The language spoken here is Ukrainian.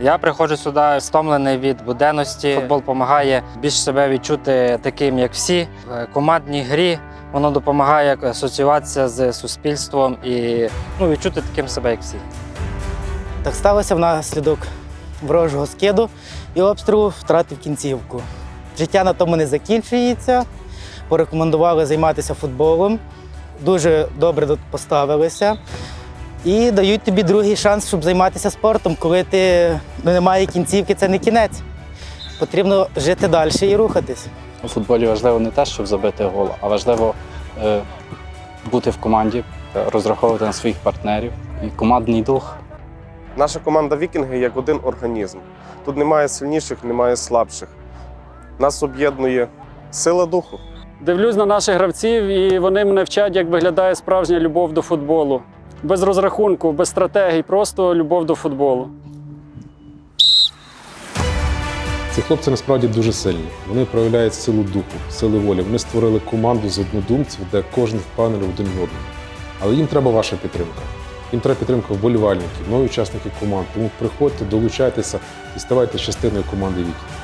Я приходжу сюди стомлений від буденності. Футбол допомагає більш себе відчути таким, як всі. В командній грі воно допомагає асоціюватися з суспільством і ну, відчути таким себе, як всі. Так сталося внаслідок ворожого скиду і обстрілу втратив кінцівку. Життя на тому не закінчується. Порекомендували займатися футболом. Дуже добре поставилися. І дають тобі другий шанс, щоб займатися спортом. Коли ти ну, немає кінцівки, це не кінець. Потрібно жити далі і рухатись. У футболі важливо не те, щоб забити гол, а важливо е, бути в команді, е, розраховувати на своїх партнерів і командний дух. Наша команда Вікінги як один організм. Тут немає сильніших, немає слабших. Нас об'єднує сила духу. Дивлюсь на наших гравців, і вони мене вчать, як виглядає справжня любов до футболу. Без розрахунку, без стратегій, просто любов до футболу. Ці хлопці насправді дуже сильні. Вони проявляють силу духу, сили волі. Вони створили команду з однодумців, де кожен впевнений один в одному. Але їм треба ваша підтримка. Їм треба підтримка вболівальників, нові учасники команд. Тому приходьте, долучайтеся і ставайте частиною команди Віки.